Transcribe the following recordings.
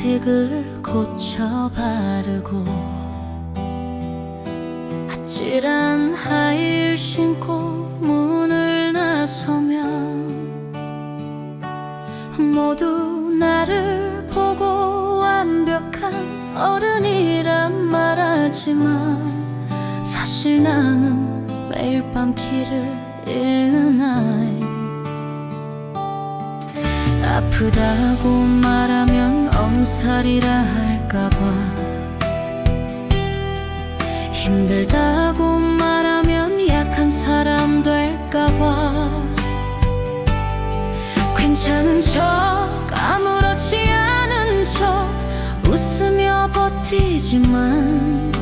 립스틱을 고쳐 바르고 아찔한 하이힐 신고 문을 나서면 모두 나를 보고 완벽한 어른이란 말하지만 사실 나는 매일 밤 길을 잃는 아이 아프다고 말하면 엄살이라 할까봐. 힘들다고 말하면 약한 사람 될까봐. 괜찮은 척 아무렇지 않은 척 웃으며 버티지만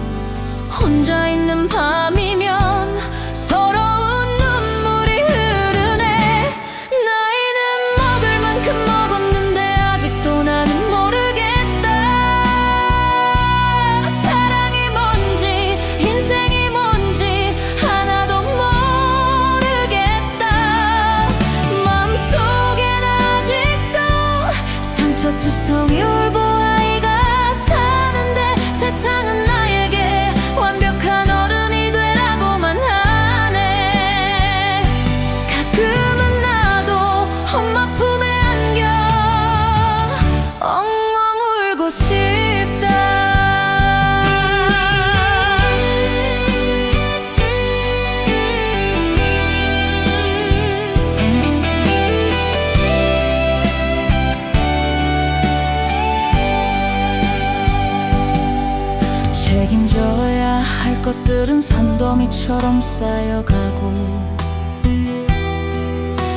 것들은 산더미처럼 쌓여가고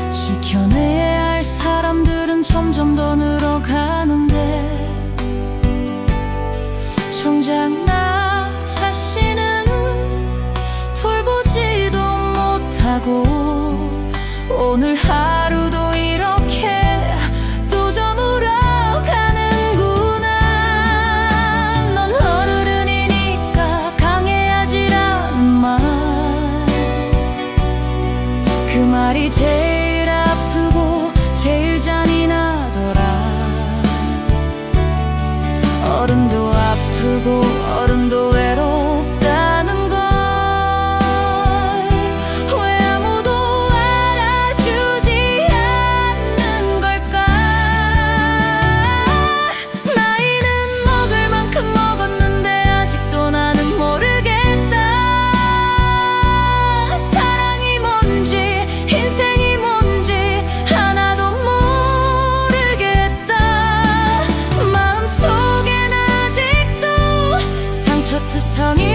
지켜내야 할 사람들은 점점 더 늘어가는데 정작 나 자신은 돌보지도 못하고 오늘 하루 그 말이 제일 아프고 제일 잔인하더라. 어른도 아프고 상처투성이